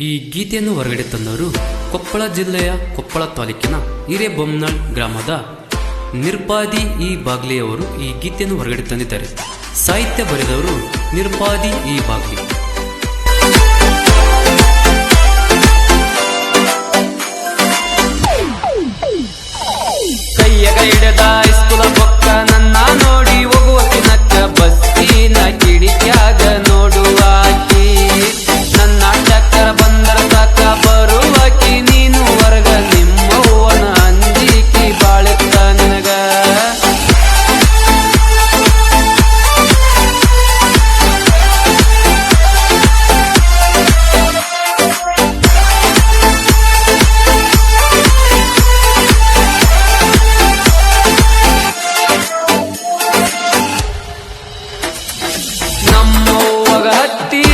ಈ ಗೀತೆಯನ್ನು ಹೊರಗಡೆ ತಂದವರು ಕೊಪ್ಪಳ ಜಿಲ್ಲೆಯ ಕೊಪ್ಪಳ ತಾಲೂಕಿನ ಹಿರೇಬೊಮ್ಮನಾಳ್ ಗ್ರಾಮದ ನಿರ್ಪಾದಿ ಇ ಬಾಗ್ಲಿಯವರು ಈ ಗೀತೆಯನ್ನು ಹೊರಗಡೆ ತಂದಿದ್ದಾರೆ. ಸಾಹಿತ್ಯ ಬರೆದವರು ನಿರ್ಪಾದಿ ಇ ಬಾಗ್ಲಿ. ಕೈಯ ಹಿಡದ ಹತ್ತಿ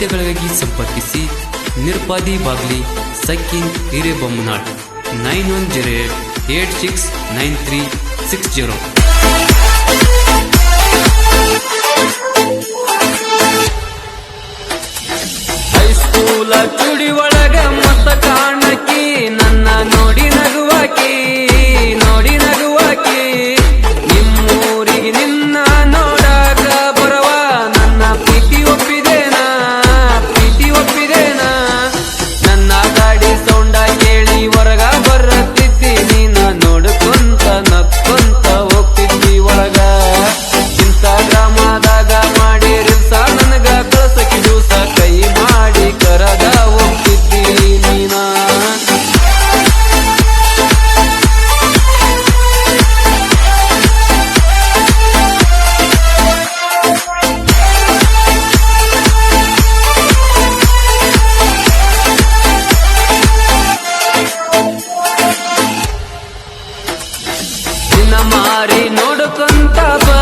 ಮಾಹಿತಿಗಳಿಗಾಗಿ ಸಂಪರ್ಕಿಸಿ ನಿರ್ಪಾದಿ ಬಾಗ್ಲಿ ಸಕ್ಕಿನ್ Hirebommanal nine one zero eight eight six nine three six zero. ಹೈಸ್ಕೂಲ ಚುಡಿ ಒಳಗ ಮತ್ತ ಕಾಣಕಿ ನನ್ನ ನೋಡಿ ನಗುವಾಕಿ. ದಾರಿ ನೋಡ್ಕೊಂತ ಬಾ.